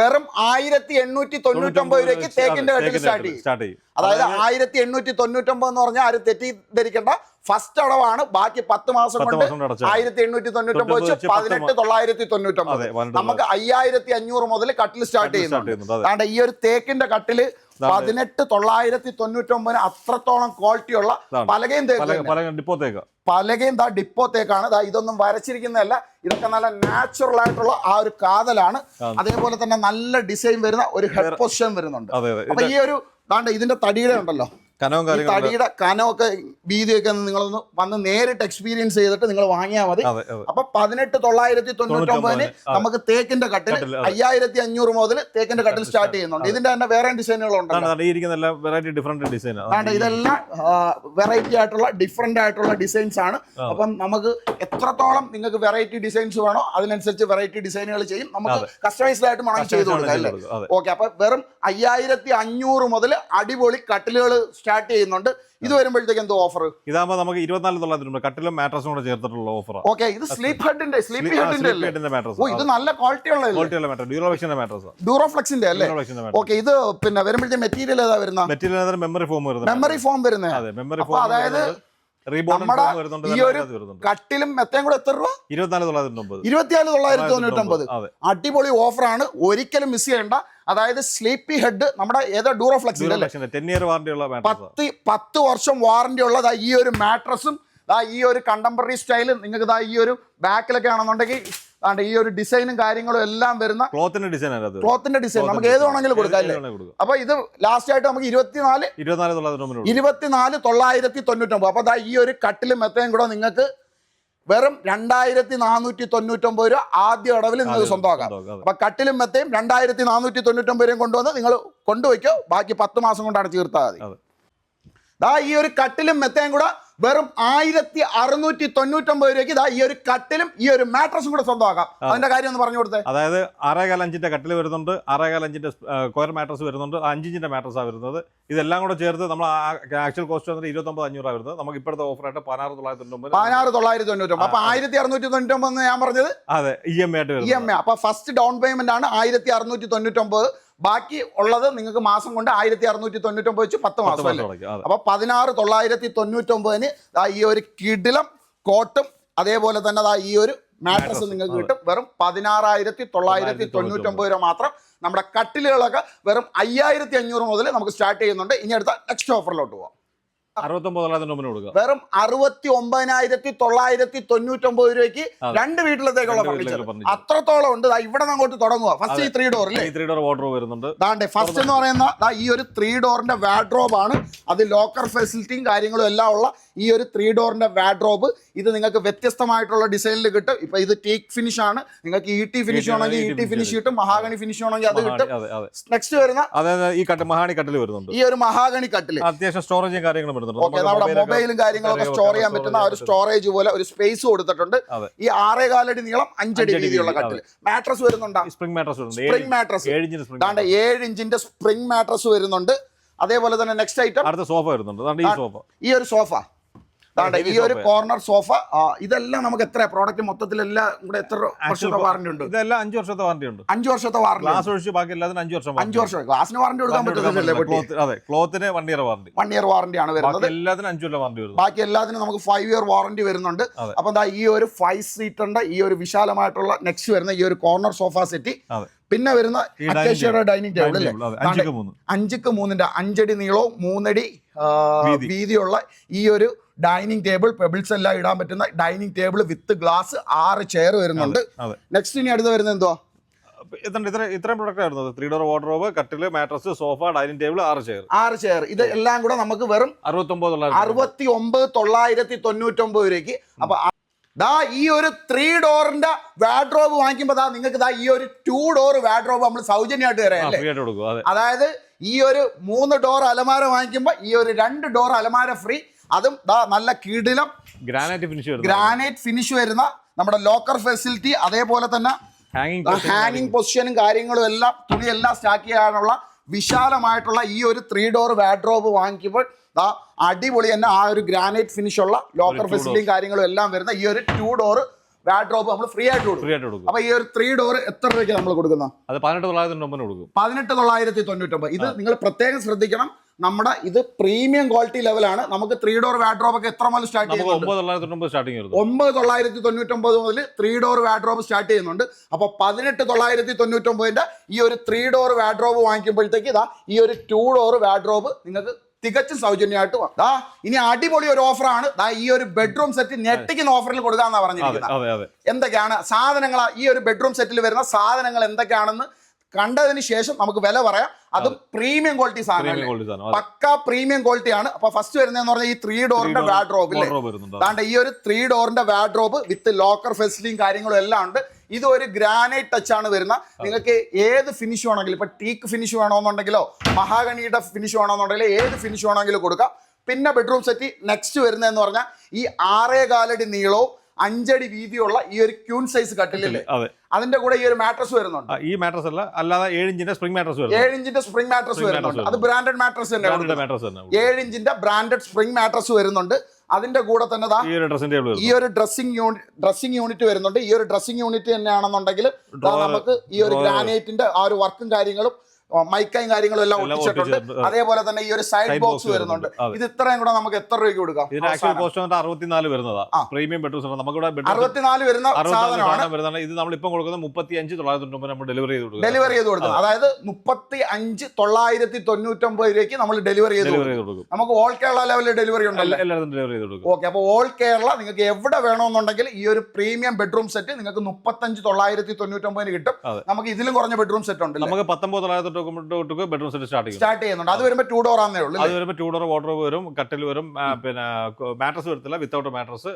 വെറും ആയിരത്തി എണ്ണൂറ്റി തൊണ്ണൂറ്റൊമ്പത് രൂപയ്ക്ക് തേക്കിന്റെ കട്ടിൽ സ്റ്റാർട്ട് ചെയ്യും. അതായത് ആയിരത്തി എണ്ണൂറ്റി തൊണ്ണൂറ്റൊമ്പത് എന്ന് പറഞ്ഞാൽ ആരും തെറ്റിദ്ധരിക്കേണ്ട ഫസ്റ്റ് അടവാണ്. ബാക്കി പത്ത് മാസം കൊണ്ട് ആയിരത്തി എണ്ണൂറ്റി തൊണ്ണൂറ്റൊമ്പത് വെച്ച് വെച്ച് പതിനെട്ട് തൊള്ളായിരത്തി തൊണ്ണൂറ്റൊമ്പത്. നമുക്ക് അയ്യായിരത്തി അഞ്ഞൂറ് മുതൽ കട്ടിൽ സ്റ്റാർട്ട് ചെയ്യുന്നുണ്ട്. ഈ ഒരു തേക്കിന്റെ കട്ടിൽ പതിനെട്ട് തൊള്ളായിരത്തി തൊണ്ണൂറ്റൊമ്പതിന് അത്രത്തോളം ക്വാളിറ്റി ഉള്ള പലകയും പല തേക്ക്. ഡിപ്പോത്തേക്ക് പലകയും ദാ ഡിപ്പോ തേക്കാണ്. ദാ ഇതൊന്നും വരച്ചിരിക്കുന്നതല്ല. ഇതൊക്കെ നല്ല നാച്ചുറൽ ആയിട്ടുള്ള ആ ഒരു കാതലാണ്. അതേപോലെ തന്നെ നല്ല ഡിസൈൻ വരുന്ന ഒരു ഹെഡ് പൊസിഷൻ വരുന്നുണ്ട്. അപ്പൊ ഈ ഒരു ദാണ്ട് ഇതിന്റെ തടിയുടെ ഉണ്ടല്ലോ. കനവും തടിയുടെ കനമൊക്കെ വീതിയൊക്കെ ഒന്ന് നിങ്ങളൊന്ന് വന്ന് നേരിട്ട് എക്സ്പീരിയൻസ് ചെയ്തിട്ട് നിങ്ങൾ വാങ്ങിയാൽ മതി. അപ്പൊ പതിനെട്ട് തൊള്ളായിരത്തി തൊണ്ണൂറ്റൊമ്പതിന് ഒമ്പതിന് നമുക്ക് തേക്കിന്റെ കട്ടിൽ. അയ്യായിരത്തി അഞ്ഞൂറ് മുതൽ തേക്കിന്റെ കട്ടിൽ സ്റ്റാർട്ട് ചെയ്യുന്നുണ്ട്. ഇതിന്റെ തന്നെ വേറെ ഡിസൈനുകളുണ്ട് ഇതെല്ലാം വെറൈറ്റി ആയിട്ടുള്ള ഡിഫറെന്റ് ആയിട്ടുള്ള ഡിസൈൻസ് ആണ്. അപ്പം നമുക്ക് എത്രത്തോളം നിങ്ങൾക്ക് വെറൈറ്റി ഡിസൈൻസ് വേണോ അതിനനുസരിച്ച് വെറൈറ്റി ഡിസൈനുകൾ ചെയ്യും. നമുക്ക്. കസ്റ്റമൈസ്ഡ് ആയിട്ട് വേണമെങ്കിൽ ചെയ്ത് കൊടുക്കാം അല്ലേ? ഓക്കെ അപ്പൊ വെറും അയ്യായിരത്തി അഞ്ഞൂറ് മുതൽ അടിപൊളി കട്ടിലുകൾ സ്റ്റാർട്ട് ചെയ്യുന്നുണ്ട്. ഇത് വരുമ്പോഴത്തേക്ക് എന്തോ ഓഫർ ഇതാകുമ്പോൾ നമുക്ക് ഇരുപത്തിനാല് തൊള്ളായിരത്തി രൂപ കട്ടിലും മാട്രസും കൂടെ ചേർത്തിട്ടുള്ള ഓഫർ ഓക്കെ ഇത് സ്ലീപ്പ് ഹെഡിന്റെ സ്ലീപ്പ് ഹെഡിന്റെ അല്ലേ? മാട്രസ് ഓ ഇത് നല്ല ക്വാളിറ്റി ക്വാളിറ്റിയുള്ള മാട്രസ് ഡ്യൂറോളക്ഷന്റെ മാട്രസ് ഡ്യൂറോഫ്ലെക്സിന്റെ അല്ലേ? മാട്രസ് ഓക്കെ ഇത് പിന്നെ വരുമ്പോഴത്തേക്ക് മെറ്റീരിയൽ ഏതാ വരുന്ന? മെറ്റീരിയൽ മെമ്മറി ഫോം വരുന്നത് മെമ്മറി ഫോം വരുന്നത് അതായത് കട്ടിലും മെത്തയും കൂടെ എത്ര രൂപ? ഇരുപത്തിനാല് തൊള്ളായിരത്തി ഇരുപത്തിനാല് തൊള്ളായിരത്തി തൊണ്ണൂറ്റൊമ്പത്. അടിപൊളി ഓഫറാണ്. ഒരിക്കലും മിസ് ചെയ്യേണ്ട. അതായത് സ്ലീപ്പി ഹെഡ് നമ്മുടെ ഏതാ ഡ്യൂറോളക്ഷന്റെ ടെൻ ഇയർ മാട്രസ്. പത്ത് പത്ത് വർഷം വാറന്റി ഉള്ളത് ഈ ഒരു മാട്രസും ഈ ഒരു കണ്ടംപററി സ്റ്റൈൽ നിങ്ങൾക്ക് ഈ ഒരു ബാക്കിലൊക്കെ ആണെന്നുണ്ടെങ്കിൽ ദാണ്ടെ ഈ ഒരു ഡിസൈനും കാര്യങ്ങളും എല്ലാം വരുന്ന ക്ലോത്തിന്റെ ഡിസൈൻ ക്ലോത്തിന്റെ ഡിസൈൻ. നമുക്ക് ഏത് വേണമെങ്കിലും കൊടുക്കാം അല്ലേ? അപ്പൊ ഇത് ലാസ്റ്റ് ആയിട്ട് നമുക്ക് ഇരുപത്തിനാല് ഇരുപത്തിനാല് തൊള്ളായിരത്തി തൊണ്ണൂറ്റൊമ്പത് അപ്പൊ അതാ ഈ ഒരു കട്ടിലും മെത്തയും കൂടെ നിങ്ങൾക്ക് വെറും രണ്ടായിരത്തി നാനൂറ്റി തൊണ്ണൂറ്റൊമ്പത് രൂപ ആദ്യ ഇടവിൽ നിങ്ങൾക്ക് സ്വന്തമാക്കാം. അപ്പൊ കട്ടിലും മെത്തയും രണ്ടായിരത്തി നാനൂറ്റി തൊണ്ണൂറ്റൊമ്പത് രൂപയും കൊണ്ടുവന്ന് നിങ്ങൾ കൊണ്ടുവയ്ക്കോ. ബാക്കി പത്ത് മാസം കൊണ്ടാണ് തീർത്താൽ മതി. ദാ ഈ ഒരു കട്ടിലും മെത്തയും കൂടെ വെറും ആയിരത്തി അറുന്നൂറ്റി തൊണ്ണൂറ്റൊമ്പത് രൂപയ്ക്ക് ഇതാ ഈ ഒരു കട്ടിലും ഈ ഒരു മാട്രസും കൂടെ സ്വന്തമാക്കാം. അതിന്റെ കാര്യം ഒന്ന് പറഞ്ഞു കൊടുത്തേ. അതായത് ആറേകാൽ അഞ്ചിന്റെ കട്ടിൽ വരുന്നുണ്ട് ആറേകാൽ അഞ്ചിന്റെ സ്ക്വയർ മാട്രസ് വരുന്നുണ്ട് അഞ്ചിഞ്ചിന്റെ മാട്രസാണ് വരുന്നത്. ഇതെല്ലാം കൂടെ ചേർത്ത് നമ്മൾ ആക്ച്വൽ കോസ്റ്റ് വന്നിട്ട് ഇരുപത്തൊമ്പത് അഞ്ഞൂറാണ് വരുന്നത്. നമുക്ക് ഇപ്പോഴത്തെ ഓഫറായിട്ട് പതിനാറ് തൊള്ളായിരത്തി തൊണ്ണൂറ്റി പതിനാറ് തൊള്ളായിരത്തി തൊണ്ണൂറ്റി അപ്പൊ ആയിരത്തി അറുന്നൂറ്റി തൊണ്ണൂറ്റൊമ്പത് എന്ന് ഞാൻ പറഞ്ഞത് അതെ ഇ എം ഐ ആയിട്ട് ഇ എം ഐ അപ്പൊ ഫസ്റ്റ് ഡൗൺ പേയ്മെന്റ് ആണ് ആയിരത്തി അറുന്നൂറ്റി തൊണ്ണൂറ്റൊമ്പത്. ബാക്കി ഉള്ളത് നിങ്ങൾക്ക് മാസം കൊണ്ട് ആയിരത്തി അറുന്നൂറ്റി തൊണ്ണൂറ്റൊമ്പത് വെച്ച് പത്ത് മാസം അല്ലേ. അപ്പൊ പതിനാറ് തൊള്ളായിരത്തി തൊണ്ണൂറ്റൊമ്പതിന് ഈ ഒരു കിടിലം കോട്ടും അതേപോലെ തന്നെ ഈ ഒരു മാട്രസ് നിങ്ങൾക്ക് കിട്ടും. വെറും പതിനാറായിരത്തി തൊള്ളായിരത്തി തൊണ്ണൂറ്റൊമ്പത് രൂപ മാത്രം നമ്മുടെ കട്ടിലുകളൊക്കെ വെറും അയ്യായിരത്തി അഞ്ഞൂറ് മുതൽ നമുക്ക് സ്റ്റാർട്ട് ചെയ്യുന്നുണ്ട്. ഇനി അടുത്ത നെക്സ്റ്റ് ഓഫറിലോട്ട് പോവാം. വെറും അറുപത്തി ഒമ്പതിനായിരത്തി തൊള്ളായിരത്തി തൊണ്ണൂറ്റൊമ്പത് രൂപയ്ക്ക് രണ്ട് വീട്ടിലത്തേക്കുള്ള ഫർണിച്ചർ അത്രത്തോളം ഉണ്ട്. ഇവിടെ അങ്ങോട്ട് തുടങ്ങുക. ഫസ്റ്റ് ഈ three door three door wardrobe വരുന്നുണ്ട്. ദാണ്ടെ ഫസ്റ്റ് എന്ന് പറയുന്ന ഈ ഒരു ത്രീ ഡോറിന്റെ വാഡ്രോബ് ആണ്. അത് ലോക്കർ ഫെസിലിറ്റിയും കാര്യങ്ങളും എല്ലാം ഉള്ള ഈ ഒരു ത്രീ ഡോറിന്റെ വാഡ്രോബ് ഇത് നിങ്ങൾക്ക് വ്യത്യസ്തമായിട്ടുള്ള ഡിസൈനിൽ കിട്ടും. ഇപ്പൊ ഇത് ടീക്ക് ഫിനിഷ് ആണ്. നിങ്ങൾക്ക് ഇ ടി ഫിനിഷ് ആണെങ്കിൽ ഇ ടി ഫിനിഷ് കിട്ടും. മഹാഗണി ഫിനിഷ് ആണെങ്കിൽ അത് കിട്ടും. നെക്സ്റ്റ് വരുന്ന ഈ കട്ട് മഹാണി കട്ടിൽ വരുന്നുണ്ട്. ഈ ഒരു മഹാഗണി കട്ടിൽ അത്യാവശ്യം സ്റ്റോറേജും കാര്യങ്ങളും ഓക്കെ നമ്മുടെ മൊബൈലും കാര്യങ്ങളൊക്കെ സ്റ്റോർ ചെയ്യാൻ പറ്റുന്ന ഒരു സ്റ്റോറേജ് പോലെ ഒരു സ്പേസ് കൊടുത്തിട്ടുണ്ട്. ഈ ആറേ കാലടി നീളം അഞ്ചടി രീതിയിലുള്ള വീതിയുള്ള കട്ടിൽ മാട്രസ് വരുന്നുണ്ടോ? സ്പ്രിംഗ് മാട്രസ് സ്പ്രിംഗ് മാട്രസ് ഏഴ് ഇഞ്ചിന്റെ സ്പ്രിംഗ് ദാണ്ടെ ഏഴ് ഇഞ്ചിന്റെ സ്പ്രിംഗ് മാട്രസ് വരുന്നുണ്ട്. അതേപോലെ തന്നെ നെക്സ്റ്റ് ഐറ്റം അടുത്ത സോഫ വരുന്നുണ്ട്. ഈ സോഫ ഈ ഒരു സോഫ ദാണ്ടെ ഈ ഒരു കോർണർ സോഫ ഇതെല്ലാം നമുക്ക് എത്ര പ്രോഡക്റ്റ് മൊത്തത്തിൽ എല്ലാം കൂടെ എത്ര വർഷത്തെ വാറണ്ടി ഉണ്ട്? ഇതെല്ലാം അഞ്ച് വർഷത്തെ വാറണ്ടി ഉണ്ട്. അഞ്ചു വർഷത്തെ വാറണ്ടി ഗ്ലാസ് ഒഴിച്ച് ബാക്കി എല്ലാത്തിനും അഞ്ച് വർഷം അഞ്ചു വർഷം. ഗ്ലാസിന് വാറണ്ടി കൊടുക്കാൻ പറ്റുന്നില്ലേ അതെ ക്ലോത്തിന് one year warranty one year warranty ആണ് വരുന്നത്. എല്ലാത്തിനും അഞ്ചു വർഷം വാറണ്ടി വരുന്നത് ബാക്കി എല്ലാത്തിനും നമുക്ക് ഫൈവ് ഇയർ വാറണ്ടി വരുന്നുണ്ട്. അപ്പൊ ദാ ഈ ഒരു ഫൈവ് സീറ്ററിന്റെ ഈ ഒരു വിശാലമായിട്ടുള്ള നെക്സ്റ്റ് വരുന്ന ഈ ഒരു കോർണർ സോഫ സെറ്റ് അതെ. പിന്നെ വരുന്ന അക്കേഷ്യയുടെ ഡൈനിങ് ടേബിൾ അല്ലേ? അഞ്ചിക്ക് മൂന്ന്. മൂന്നിന്റെ അഞ്ചടി നീളവും മൂന്നടി വീതിയുള്ള ഈ ഒരു ഡൈനിങ് ടേബിൾ പെബിൾസ് എല്ലാം ഇടാൻ പറ്റുന്ന ഡൈനിങ് ടേബിൾ വിത്ത് ഗ്ലാസ് ആറ് ചെയർ വരുന്നുണ്ട്. നെക്സ്റ്റ് ഇനി അടുത്ത് വരുന്നത് എന്തോ ഇത്രയും പ്രൊഡക്റ്റ് ത്രീ ഡോർ വാർഡ്രോബ് കട്ടിൽ മാട്രസ് സോഫ ഡൈനിങ് ടേബിൾ ആറ് ചെയർ ആറ് ചെയർ ഇത് എല്ലാം കൂടെ നമുക്ക് വെറും അറുപത്തി ഒമ്പത്. തൊള്ളായിരത്തി തൊണ്ണൂറ്റൊമ്പത് രൂപയ്ക്ക്. അപ്പൊ ദാ ഈ ഒരു ത്രീ ഡോറിന്റെ വാഡ്രോബ് വാങ്ങിക്കുമ്പോ ദാ നിങ്ങൾക്ക് ദാ ഈ ഒരു ടു ഡോർ വാഡ്രോബ് നമ്മൾ സൗജന്യമായിട്ട് തരാം അതായത് ഈ ഒരു മൂന്ന് ഡോർ അലമാര വാങ്ങിക്കുമ്പോൾ ഈ ഒരു രണ്ട് ഡോർ അലമാര ഫ്രീ അതും ദാ നല്ല കീടിലം ഗ്രാനൈറ്റ് ഫിനിഷ് ഗ്രാനൈറ്റ് ഫിനിഷ് വരുന്ന നമ്മുടെ ലോക്കർ ഫെസിലിറ്റി അതേപോലെ തന്നെ ഹാങ്ങിങ് പൊസിഷനും കാര്യങ്ങളും എല്ലാം തുണിയെല്ലാം സ്റ്റാക്ക് ചെയ്യാനുള്ള വിശാലമായിട്ടുള്ള ഈ ഒരു ത്രീ ഡോർ വാഡ്രോബ് വാങ്ങിക്കുമ്പോൾ ദാ അടിപൊളി തന്നെ ആ ഒരു ഗ്രാനൈറ്റ് ഫിനിഷ് ഉള്ള ലോക്കർ ഫെസിലിറ്റിയും കാര്യങ്ങളും എല്ലാം വരുന്ന ഈ ഒരു ടു ഡോർ വാഡ്രോബ് നമ്മൾ ഫ്രീ ആയിട്ട് കൊടുക്കും. അപ്പൊ ഈ ഒരു ത്രീ ഡോർ എത്ര രൂപയ്ക്ക് നമ്മൾ കൊടുക്കുന്ന? അത് പതിനെട്ട് തൊള്ളായിരത്തി കൊടുക്കും. പതിനെട്ട് തൊള്ളായിരത്തി തൊണ്ണൂറ്റൊമ്പത്. ഇത് നിങ്ങൾ പ്രത്യേകം ശ്രദ്ധിക്കണം. നമ്മുടെ ഇത് പ്രീമിയം ക്വാളിറ്റി ലെവലാണ് നമുക്ക് ത്രീ ഡോർ വാഡ്രോബ് ഒക്കെ എത്ര മുതൽ സ്റ്റാർട്ട് ചെയ്യുന്നത് ചെയ്യുന്നുണ്ട്? ഒമ്പത് തൊള്ളായിരത്തി തൊണ്ണൂറ്റൊമ്പത് മുതൽ ത്രീ ഡോർ വാഡ്രോബ് സ്റ്റാർട്ട് ചെയ്യുന്നുണ്ട്. അപ്പോൾ പതിനെട്ട് തൊള്ളായിരത്തി തൊണ്ണൂറ്റൊമ്പതിന്റെ ഈ ഒരു ത്രീ ഡോർ വാഡ്രോബ് വാങ്ങിക്കുമ്പോഴത്തേക്ക് ഇതാ ഈ ഒരു ടു ഡോർ വാഡ്രോബ് നിങ്ങൾക്ക് തികച്ചും സൗജന്യമായിട്ട് വാ- ദാ ഇനി അടിപൊളി ഒരു ഓഫറാണ്. ദാ ഈ ഒരു ബെഡ്റൂം സെറ്റ് ഞെട്ടിക്കുന്ന ഓഫറിൽ കൊടുക്കാന്നാ പറഞ്ഞിരിക്കുന്നത് എന്തൊക്കെയാണ്? സാധനങ്ങൾ ഈ ഒരു ബെഡ്റൂം സെറ്റിൽ വരുന്ന സാധനങ്ങൾ എന്തൊക്കെയാണെന്ന് കണ്ടതിന് ശേഷം നമുക്ക് വില പറയാം. അത് പ്രീമിയം ക്വാളിറ്റി സാധനം പക്ക പ്രീമിയം ക്വാളിറ്റി ആണ്. അപ്പൊ ഫസ്റ്റ് വരുന്നതെന്ന് പറഞ്ഞാൽ ഈ ത്രീ ഡോറിന്റെ വാഡ്രോബ് ഇല്ലേ ഈ ഒരു ത്രീ ഡോറിന്റെ വാഡ്രോബ് വിത്ത് ലോക്കർ ഫെസിലിറ്റിയും കാര്യങ്ങളും എല്ലാം ഉണ്ട്. ഇത് ഒരു ഗ്രാനൈറ്റ് ടച്ച് ആണ് വരുന്ന. നിങ്ങൾക്ക് ഏത് ഫിനിഷ് വേണമെങ്കിലും ഇപ്പൊ ടീക്ക് ഫിനിഷ് വേണമെന്നുണ്ടെങ്കിലോ മഹാഗണിയുടെ ഫിനിഷ് വേണമെന്നുണ്ടെങ്കിലോ ഏത് ഫിനിഷ് വേണമെങ്കിലും കൊടുക്കാം. പിന്നെ ബെഡ്റൂം സെറ്റ് നെക്സ്റ്റ് വരുന്നതെന്ന് പറഞ്ഞാൽ ഈ ആറേ കാലടി നീളവും അഞ്ചടി വീതിയുള്ള ഈ ഒരു ക്യൂൺ സൈസ് കട്ടിലില്ലേ? അതെ. അതിന്റെ കൂടെ ഈ ഒരു മാട്രസ് വരുന്നുണ്ട്. ഈ മാട്രസ് അല്ല അല്ലാതെ ഏഴ് ഇഞ്ചിന്റെ സ്പ്രിംഗ് മാട്രസ് ഏഴ് ഇഞ്ചിന്റെ സ്പ്രിംഗ് മാട്രസ് വരുന്നുണ്ട്. അത് ബ്രാൻഡഡ് മാട്രസ് തന്നെ ഏഴ് ഇഞ്ചിന്റെ ബ്രാൻഡഡ് സ്പ്രിംഗ് മാട്രസ് വരുന്നുണ്ട്. അതിന്റെ കൂടെ തന്നെ ഈ ഒരു ഡ്രസ്സിംഗ് യൂണിറ്റ് ഡ്രസ്സിംഗ് യൂണിറ്റ് വരുന്നുണ്ട്. ഈ ഒരു ഡ്രസ്സിംഗ് യൂണിറ്റ് തന്നെയാണെന്നുണ്ടെങ്കിൽ നമുക്ക് ഈ ഒരു ഗ്രാനൈറ്റിന്റെ ആ ഒരു വർക്കും കാര്യങ്ങളും മൈക്കയും കാര്യങ്ങളും എല്ലാം ഒട്ടിച്ചിട്ടുണ്ട്. അതേപോലെ തന്നെ ഈ ഒരു സൈഡ് ബോക്സ് വരുന്നുണ്ട്. ഇത് ഇത്രയും കൂടെ നമുക്ക് എത്ര രൂപയ്ക്ക് കൊടുക്കാം? ഇതിന്റെ ആക്ച്വൽ കോസ്റ്റ് അറുപത്തിനാല് വരുന്നതാ. പ്രീമിയം നമുക്കിവിടെ ബെഡ്റൂം അറുപത്തിനാല് വരുന്ന സാധനമാണ്. സാധനം നമ്മൾ ഇത് നമ്മളിപ്പം കൊടുക്കുന്നത് മുപ്പത്തി അഞ്ച് തൊള്ളായിരത്തി നമ്മൾ ഡെലിവറി ചെയ്ത് കൊടുക്കുക ഡെലിവറി ചെയ്ത് കൊടുക്കുന്നത്. അതായത് മുപ്പത്തി അഞ്ച് തൊള്ളായിരത്തി തൊണ്ണൂറ്റൊമ്പത് രൂപയ്ക്ക് നമ്മൾ ഡെലിവറി ചെയ്ത് കൊടുക്കും. നമുക്ക് ഓൾ കേരള ലെവലിൽ ഡെലിവറി ഉണ്ടല്ലോ? എല്ലാ- എല്ലായിടത്തും ഡെലിവറി ചെയ്ത് കൊടുക്കും. ഓക്കെ അപ്പോൾ ഓൾ കേരള നിങ്ങൾക്ക് എവിടെ വേണമെന്നുണ്ടെങ്കിൽ ഈ ഒരു പ്രീമിയം ബെഡ്റൂം സെറ്റ് നിങ്ങൾക്ക് മുപ്പത്തഞ്ച് തൊള്ളായിരത്തി തൊണ്ണൂറ്റൊമ്പതിന് കിട്ടും. നമുക്ക് ഇതിലും കുറഞ്ഞ ബെഡ്റൂം സെറ്റ് ഉണ്ട് നമുക്ക് പത്തൊമ്പത് തൊള്ളായിരത്തി തൊട്ട് ബെഡ്റൂം സെറ്റ് സ്റ്റാർട്ട് ചെയ്യും സ്റ്റാർട്ട് ചെയ്യുന്നുണ്ട്. അത് വരുമ്പോൾ ടൂ ഡോർ ആണെന്നേ ഉള്ളൂ അത് വരുമ്പോൾ ടൂ ഡോർ വാട്ടർ വരും കട്ടിൽ വരും പിന്നെ മാട്രസ് വരത്തില്ല. Without mattress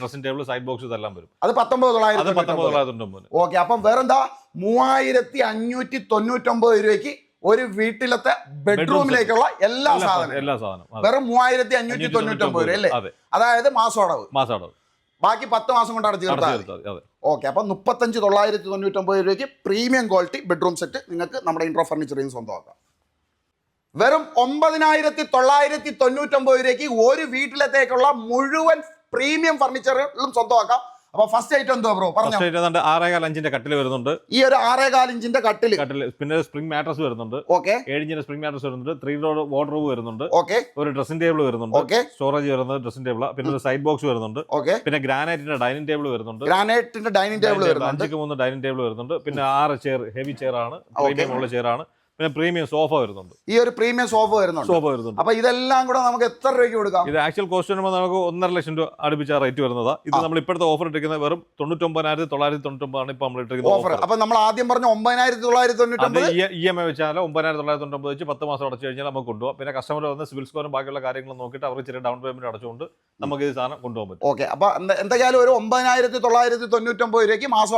dressing table side box ഇതെല്ലാം വരും. അത് പത്തൊമ്പത് അത് തൊള്ളായിരത്തി പത്തൊമ്പത് തൊള്ളായിരത്തി തൊണ്ണൂറ് ഓക്കെ അപ്പം വേറെന്താ? മൂവായിരത്തി അഞ്ഞൂറ്റി തൊണ്ണൂറ്റൊമ്പത് രൂപയ്ക്ക് ഒരു വീട്ടിലത്തെ ബെഡ്റൂമിലേക്കുള്ള എല്ലാ സാധനവും എല്ലാ സാധനവും. വെറും മൂവായിരത്തി അഞ്ഞൂറ്റി തൊണ്ണൂറ്റൊമ്പത് രൂപ അല്ലേ? അതായത് മാസം അടവ്. മാസം അടവ്. ബാക്കി പത്ത് മാസം കൊണ്ടാണ് മതി. ഓക്കെ അപ്പം മുപ്പത്തഞ്ച് തൊള്ളായിരത്തി തൊണ്ണൂറ്റൊമ്പത് രൂപയ്ക്ക് പ്രീമിയം ക്വാളിറ്റി ബെഡ്റൂം സെറ്റ് നിങ്ങൾക്ക് നമ്മുടെ ഇൻട്രോ ഫർണിച്ചറിൽ നിന്ന് സ്വന്തമാക്കാം. വെറും ഒമ്പതിനായിരത്തി തൊള്ളായിരത്തി തൊണ്ണൂറ്റൊമ്പത് രൂപയ്ക്ക് ഒരു വീട്ടിലത്തേക്കുള്ള മുഴുവൻ പ്രീമിയം ഫർണിച്ചറുകളും സ്വന്തമാക്കാം. അപ്പൊ ഫസ്റ്റ് ഐറ്റം എന്തോ ബ്രോ പറഞ്ഞു. ആറേകാൽ അഞ്ചിന്റെ കട്ടിൽ വരുന്നുണ്ട്. ഈ ഒരു ആറേകാൽ ഇഞ്ചിന്റെ കട്ടിൽ കട്ടിൽ പിന്നെ സ്പ്രിംഗ് മാട്രസ് വരുന്നുണ്ട്. ഓക്കെ ഏഴിഞ്ചിന്റെ സ്പ്രിംഗ് മാട്രസ് വരുന്നുണ്ട്. ത്രീ ഡോർ വാർഡ്രോബ് വരുന്നുണ്ട്. ഓക്കെ ഒരു ഡ്രസ്സിംഗ് ടേബിൾ വരുന്നുണ്ട്. ഓക്കെ സ്റ്റോറേജ് വരുന്നത് ഡ്രസ്സിംഗ് ടേബിൾ പിന്നെ ഒരു സൈഡ് ബോക്സ് വരുന്നുണ്ട്. ഓക്കെ പിന്നെ ഗ്രാനൈറ്റിന്റെ ഡൈനിങ് ടേബിൾ വരുന്നുണ്ട്. ഗ്രാനൈറ്റിന്റെ ഡൈനിങ് ടേബിൾ വരുന്നുണ്ട്. അഞ്ചിക്ക് മൂന്ന് ഡൈനിങ് ടേബിൾ വരുന്നുണ്ട്. പിന്നെ ആറ് ചെയർ ഹെവി ചെയർ ആണ്. പ്രീമിയം ഉള്ള ചെയർ ആണ്. പിന്നെ പ്രീമിയം സോഫ വരുന്നുണ്ട്. ഈ ഒരു പ്രീമിയം സോഫ വരുന്നുണ്ട്. സോഫ വരുന്നുണ്ട്. അപ്പൊ ഇതെല്ലാം കൂടെ നമുക്ക് എത്ര രൂപയ്ക്ക് കൊടുക്കാം? ഇത് ആക്ച്വൽ കോസ്റ്റ് വരുമ്പോൾ നമുക്ക് ഒന്നര ലക്ഷം രൂപ അടുപ്പിച്ച റേറ്റ് വരുന്നതാ. ഇത് നമ്മൾ ഇപ്പോഴത്തെ ഓഫർ ഇട്ടിരിക്കുന്നത് വെറും തൊണ്ണൂറ്റൊമ്പതിനായിരത്തി തൊള്ളായിരത്തി തൊണ്ണൂറ്റൊമ്പതാണ് ഇപ്പൊ നമ്മൾ ഇട്ടിരിക്കുന്നത് ഓഫർ അപ്പൊ നമ്മൾ ആദ്യം പറഞ്ഞ ഒമ്പതിനായിരത്തി തൊള്ളായിരത്തി തൊണ്ണൂറ്റൊമ്പത് ഇ എം ഐ വെച്ചാൽ ഒമ്പതിനായിരത്തി തൊള്ളായിരത്തി തൊണ്ണൂറ്റൊമ്പത് വെച്ച് പത്ത് മാസം അടച്ചു കഴിഞ്ഞാൽ നമുക്ക് കൊണ്ടുപോകാം പിന്നെ കസ്റ്റമർ വന്ന് സിവിൽ സ്കോറും ബാക്കിയുള്ള കാര്യങ്ങളും നോക്കിയിട്ട് അവർ ചെറിയ ഡൗൺ പേയ്മെന്റ് അടച്ചുകൊണ്ട് നമുക്ക് ഈ സാധനം കൊണ്ടുപോകാൻ പറ്റും. ഓക്കെ അപ്പൊ എന്തായാലും ഒരു ഒമ്പതിനായിരത്തി തൊള്ളായിരത്തി തൊണ്ണൂറ്റൊമ്പത് രൂപയ്ക്ക് മാസം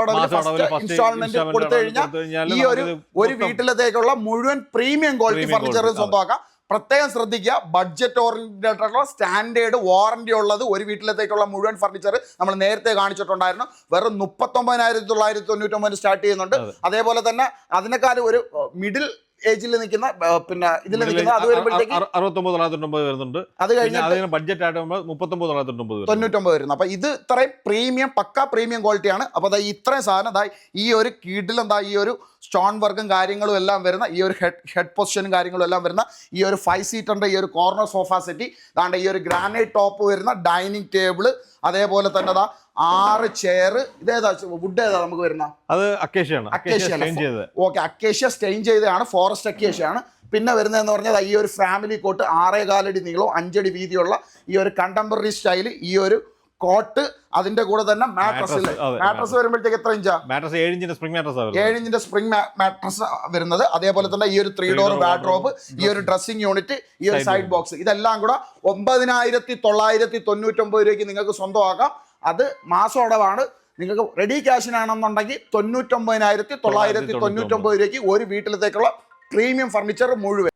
ഇൻസ്റ്റാൾമെന്റ് കൊടുത്തു കഴിഞ്ഞാൽ ഈ ഒരു ഒരു വീട്ടിലത്തേക്കുള്ള മുഴുവൻ പ്രീമിയം ക്വാളിറ്റി ഫർണിച്ചർ സ്വന്തമാക്കാം. പ്രത്യേകം ശ്രദ്ധിക്കുക ബഡ്ജറ്റ് ഓറിയന്റഡ് ആയിട്ടുള്ള സ്റ്റാൻഡേർഡ് വാറന്റി ഉള്ളത് ഒരു വീട്ടിലത്തേക്കുള്ള മുഴുവൻ ഫർണിച്ചർ നമ്മൾ നേരത്തെ കാണിച്ചിട്ടുണ്ടായിരുന്നു. വെറും മുപ്പത്തൊമ്പതിനായിരത്തി തൊള്ളായിരത്തി തൊണ്ണൂറ്റൊമ്പതിന് സ്റ്റാർട്ട് ചെയ്യുന്നുണ്ട്. അതേപോലെ തന്നെ അതിനേക്കാൾ ഒരു മിഡിൽ ഏജിൽ നിൽക്കുന്ന പിന്നെ ഇതിൽ നിൽക്കുന്ന അത് വരുമ്പോഴത്തേക്ക് അറുപത്തൊമ്പത് തൊള്ളായിരത്തി വരുന്നുണ്ട്. അത് പിന്നെ ബഡ്ജറ്റ് ആയിട്ട് മുപ്പത്തൊമ്പത് തൊള്ളായിരത്തി തൊണ്ണൂറ്റൊമ്പത് വരുന്നു. അപ്പൊ ഇത് ഇത്രയും പ്രീമിയം പക്ക പ്രീമിയം ക്വാളിറ്റിയാണ് അപ്പൊ അതായത് ഇത്രയും സാധനം ദാ ഈ ഒരു കീഡിൽ എന്താ ഈ ഒരു സ്റ്റോൺ വർക്കും കാര്യങ്ങളും എല്ലാം വരുന്ന ഈ ഒരു ഹെഡ് ഹെഡ് പൊസിഷനും കാര്യങ്ങളും എല്ലാം വരുന്ന ഈ ഒരു ഫൈവ് സീറ്ററിന്റെ ഈ ഒരു കോർണർ സോഫ സെറ്റി അതാണ്ട് ഈ ഒരു ഗ്രാനൈറ്റ് ടോപ്പ് വരുന്ന ഡൈനിങ് ടേബിൾ അതേപോലെ തന്നെ ദാ ആറ് ചെയർ ഇതേതാ വുഡ് ഏതാ നമുക്ക് വരുന്ന അത് അക്കേഷ്യാണ് അക്കേഷ്യ ഓക്കെ അക്കേഷ്യ സ്റ്റെയിൻ ചെയ്തതാണ്. ഫോറസ്റ്റ് അക്കേഷ്യ ആണ്. പിന്നെ വരുന്നതെന്ന് പറഞ്ഞാൽ ഈ ഒരു ഫാമിലി കോട്ട് ആറേ കാലടി നീളവും അഞ്ചടി വീതിയുള്ള ഈ ഒരു കണ്ടംപററി സ്റ്റൈൽ ഈ ഒരു കോട്ട് അതിന്റെ കൂടെ തന്നെ മാട്രസ് മാട്രസ് വരുമ്പോഴത്തേക്ക് എത്ര ഇഞ്ചാ? മാട്രസ് ഏഴ് ഇഞ്ചിന്റെ സ്പ്രിംഗ് മാട്രസ് ആണ് ഏഴ് ഇഞ്ചിന്റെ സ്പ്രിംഗ് മാട്രസ് വരുന്നത്. അതേപോലെ തന്നെ ഈ ഒരു ത്രീ ഡോർ വാർഡ്രോബ് ഈ ഒരു ഡ്രസ്സിംഗ് യൂണിറ്റ് ഈ ഒരു സൈഡ് ബോക്സ് ഇതെല്ലാം കൂടെ ഒമ്പതിനായിരത്തി തൊള്ളായിരത്തി തൊണ്ണൂറ്റൊമ്പത് രൂപയ്ക്ക് നിങ്ങൾക്ക് സ്വന്തമാക്കാം. അത് മാസം അടവാണ്. നിങ്ങൾക്ക് റെഡി ക്യാഷിനാണെന്നുണ്ടെങ്കിൽ തൊണ്ണൂറ്റൊമ്പതിനായിരത്തി തൊള്ളായിരത്തി തൊണ്ണൂറ്റൊമ്പത് രൂപയ്ക്ക് ഒരു വീട്ടിലത്തേക്കുള്ള പ്രീമിയം ഫർണിച്ചർ മുഴുവൻ.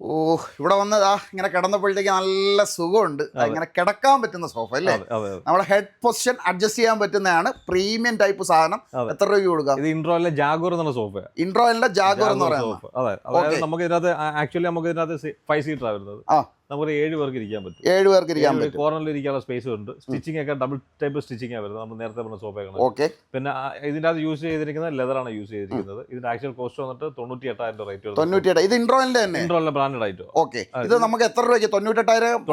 ഓ ഇവിടെ വന്ന് ആ ഇങ്ങനെ കിടന്നപ്പോഴത്തേക്ക് നല്ല സുഖമുണ്ട്. ഇങ്ങനെ കിടക്കാൻ പറ്റുന്ന സോഫ അല്ലേ. നമ്മുടെ ഹെഡ് പൊസിഷൻ അഡ്ജസ്റ്റ് ചെയ്യാൻ പറ്റുന്നതാണ്. പ്രീമിയം ടൈപ്പ് സാധനം. എത്ര രൂപ കൊടുക്കാം? ഇത് ഇൻട്രോയിലെ ജാഗോർ എന്നുള്ള സോഫ ഇൻട്രോലിന്റെ ജാഗോർ എന്ന് പറയുന്നത്. നമുക്ക് ഇതിനകത്ത് ആക്ച്വലി നമുക്ക് ഇതിനകത്ത് ഫൈവ് സീറ്റർ വരുന്നത്. ആ. നമുക്ക് ഏഴ് പേർക്ക് ഇരിക്കാൻ പറ്റും. ഏഴ് പേർക്ക് ഇരിക്കാൻ പറ്റും. കോർണറിൽ ഇരിക്കാനുള്ള സ്പേസ് ഉണ്ട്. സ്റ്റിച്ചിങ് ഒക്കെ ഡബിൾ ടൈപ്പ് സ്റ്റിച്ചിങ് വരുന്നത്. നമ്മൾ നേരത്തെ പറഞ്ഞ സോഫയാണ് ഓക്കെ പിന്നെ ഇതിന്റെ അകത്ത് യൂസ് ചെയ്തിരിക്കുന്നത് ലെതറാണ് യൂസ് ചെയ്തിരിക്കുന്നത്. ഇതിന്റെ ആക്ച്വൽ കോസ്റ്റ് വന്നിട്ട് തൊണ്ണൂറ്റി എട്ടായിരം രൂപ റേറ്റ് തൊണ്ണൂറ്റി ഇത് ഇൻട്രോയിലിന്റെ തന്നെ? ഇൻട്രോയിലെ ബ്രാൻഡ് ആയിട്ട്. ഓക്കെ ഇത് നമുക്ക് എത്ര രൂപയ്ക്ക്? തൊണ്ണൂറ്റെട്ടായിരം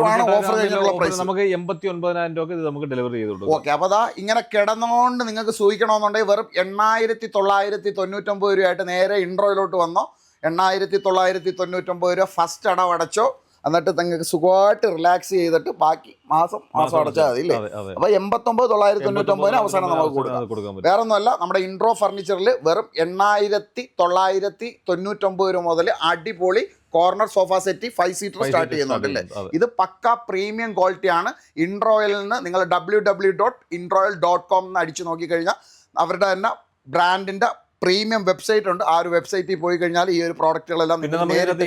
നമുക്ക് എൺപത്തി ഒൻപതിനായിരം രൂപ ഇത് നമുക്ക് ഡെലിവറി ചെയ്ത് കൊടുക്കും. ഓക്കെ അപ്പോൾ അതാ ഇങ്ങനെ കിടന്നുകൊണ്ട് നിങ്ങൾക്ക് സൂചിക്കണമെന്നുണ്ടെങ്കിൽ വെറും എണ്ണായിരത്തി തൊള്ളായിരത്തി തൊണ്ണൂറ്റൊമ്പത് രൂപയായിട്ട് നേരെ ഇൻട്രോയിലോട്ട് വന്നോ. എണ്ണായിരത്തി തൊള്ളായിരത്തി തൊണ്ണൂറ്റൊമ്പത് രൂപ ഫസ്റ്റ് അടവടച്ചോ. എന്നിട്ട് നിങ്ങൾക്ക് സുഖമായിട്ട് റിലാക്സ് ചെയ്തിട്ട് ബാക്കി മാസം മാസം അടച്ചാൽ മതി ഇല്ലേ അതെ. അപ്പോൾ എൺപത്തൊമ്പത് തൊള്ളായിരത്തി തൊണ്ണൂറ്റൊമ്പതിന് അവസാനം നമുക്ക് കൊടുക്കാം. വേറൊന്നുമല്ല വേറെ ഒന്നുമല്ല നമ്മുടെ ഇൻട്രോ ഫർണിച്ചറിൽ വെറും എണ്ണായിരത്തി തൊള്ളായിരത്തി തൊണ്ണൂറ്റൊമ്പത് രൂപ മുതൽ അടിപൊളി corner sofa set five seater start ചെയ്യുന്നുണ്ട് അല്ലേ? ഇത് പക്ക പ്രീമിയം ക്വാളിറ്റിയാണ് ഇൻട്രോയിൽ നിന്ന് നിങ്ങൾ ഡബ്ല്യൂ ഡബ്ല്യൂ ഡോട്ട് ഇൻട്രോയൽ ഡോട്ട് കോം എന്ന് അടിച്ചു നോക്കിക്കഴിഞ്ഞാൽ അവരുടെ തന്നെ ബ്രാൻഡിന്റെ പ്രീമിയം വെബ്സൈറ്റ് ഉണ്ട്. ആ ഒരു വെബ്സൈറ്റിൽ പോയി കഴിഞ്ഞാൽ ഈ ഒരു പ്രോഡക്റ്റുകളെല്ലാം നേരിട്ട്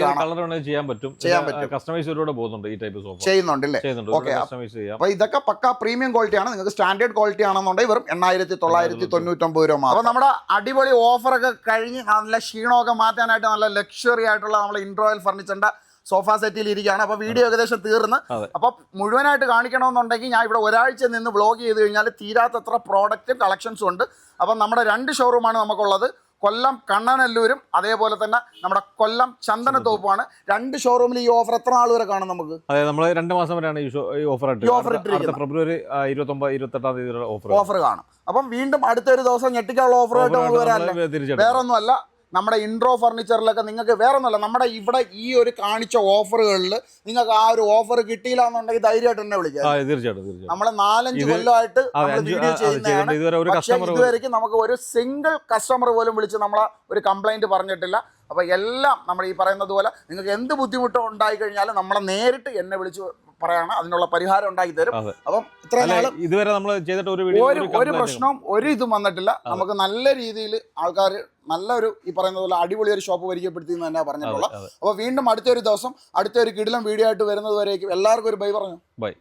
ചെയ്യാൻ പറ്റും. ചെയ്യാൻ പറ്റും. കസ്റ്റമൈസോടെ പോകുന്നുണ്ട് ഈ ടൈപ്പ് സോഫ ചെയ്യുന്നുണ്ട്. അല്ലേ ചെയ്യുന്നുണ്ട് Okay, കസ്റ്റമൈസ് ചെയ്യാം. അപ്പൊ ഇതൊക്കെ പക്ക പ്രീമിയം ക്വാളിറ്റി ആണ്. നിങ്ങൾക്ക് സ്റ്റാൻഡേർഡ് ക്വാളിറ്റി ആണെന്നുണ്ടെങ്കിൽ വെറും എണ്ണായിരത്തി തൊള്ളായിരത്തി തൊണ്ണൂറ്റൊമ്പത് രൂപ അപ്പൊ നമ്മുടെ അടിപൊളി ഓഫറൊക്കെ കഴിഞ്ഞ് നല്ല ക്ഷീണമൊക്കെ മാറ്റാനായിട്ട് നല്ല ലക്ഷറി ആയിട്ടുള്ള നമ്മുടെ ഇൻട്രോയൽ ഫർണിച്ചറിന്റെ സോഫ സെറ്റിൽ ഇരിക്കുകയാണ്. അപ്പോൾ വീഡിയോ ഏകദേശം തീർന്ന്. അപ്പോൾ അപ്പൊ മുഴുവനായിട്ട് കാണിക്കണമെന്നുണ്ടെങ്കിൽ ഞാൻ ഇവിടെ ഒരാഴ്ച നിന്ന് വ്ളോഗ് ചെയ്ത് കഴിഞ്ഞാൽ തീരാത്തത്ര പ്രോഡക്റ്റും കളക്ഷൻസും ഉണ്ട്. അപ്പം നമ്മുടെ രണ്ട് ഷോറൂമാണ് നമുക്കുള്ളത്. കൊല്ലം കണ്ണനല്ലൂരും അതേപോലെ തന്നെ നമ്മുടെ കൊല്ലം ചന്ദനത്തോപ്പുമാണ് രണ്ട് ഷോറൂമിൽ ഈ ഓഫർ എത്ര നാൾ വരെ കാണും നമുക്ക്? അതെ നമ്മൾ രണ്ട് മാസം വരെയാണ് ഈ ഓഫർ ഓഫർ. ഫെബ്രുവരി ഇരുപത്തൊമ്പത് ഇരുപത്തെട്ടാം തീയതി ഓഫർ ഓഫർ കാണും. അപ്പം വീണ്ടും അടുത്തൊരു ദിവസം ഞെട്ടിക്കാനുള്ള ഓഫറായിട്ട് നമ്മൾ വരാനല്ലേ വേറെ ഒന്നുമല്ല നമ്മുടെ ഇൻട്രോ ഫർണിച്ചറിലൊക്കെ നിങ്ങൾക്ക് വേറെ ഒന്നുമല്ല നമ്മുടെ ഇവിടെ ഈ ഒരു കാണിച്ച ഓഫറുകളിൽ നിങ്ങൾക്ക് ആ ഒരു ഓഫർ കിട്ടിയില്ല എന്നുണ്ടെങ്കിൽ ധൈര്യമായിട്ട് എന്നെ വിളിക്കാം തീർച്ചയായിട്ടും നമ്മൾ നാലഞ്ച് കൊല്ലമായിട്ട് വീഡിയോ ചെയ്യുന്നതാണ്. പക്ഷേ ഇതുവരെയ്ക്കും നമുക്ക് ഒരു സിംഗിൾ കസ്റ്റമർ പോലും വിളിച്ച് നമ്മളെ ഒരു കംപ്ലൈന്റ് പറഞ്ഞിട്ടില്ല. അപ്പൊ എല്ലാം നമ്മൾ ഈ പറയുന്നത് പോലെ നിങ്ങൾക്ക് എന്ത് ബുദ്ധിമുട്ടോ ഉണ്ടായി കഴിഞ്ഞാലും നമ്മളെ നേരിട്ട് എന്നെ വിളിച്ച് പറയാണ് അതിനുള്ള പരിഹാരം ഉണ്ടാക്കി തരും. അപ്പം ഇത്ര ഇതുവരെ നമ്മൾ ചെയ്തിട്ട് ഒരു ഒരു ഒരു പ്രശ്നവും ഒരു ഇതും വന്നിട്ടില്ല. നമുക്ക് നല്ല രീതിയിൽ ആൾക്കാർ നല്ലൊരു ഈ പറയുന്നത് പോലെ അടിപൊളി ഒരു ഷോപ്പ് പരിചയപ്പെടുത്തി എന്ന് തന്നെ പറഞ്ഞിട്ടുള്ളത് അപ്പൊ അപ്പോൾ വീണ്ടും അടുത്തൊരു ദിവസം അടുത്തൊരു കിടിലം വീഡിയോ ആയിട്ട് വരുന്നത് വരേക്കും. എല്ലാവർക്കും ഒരു ബൈ പറഞ്ഞു. ബൈ.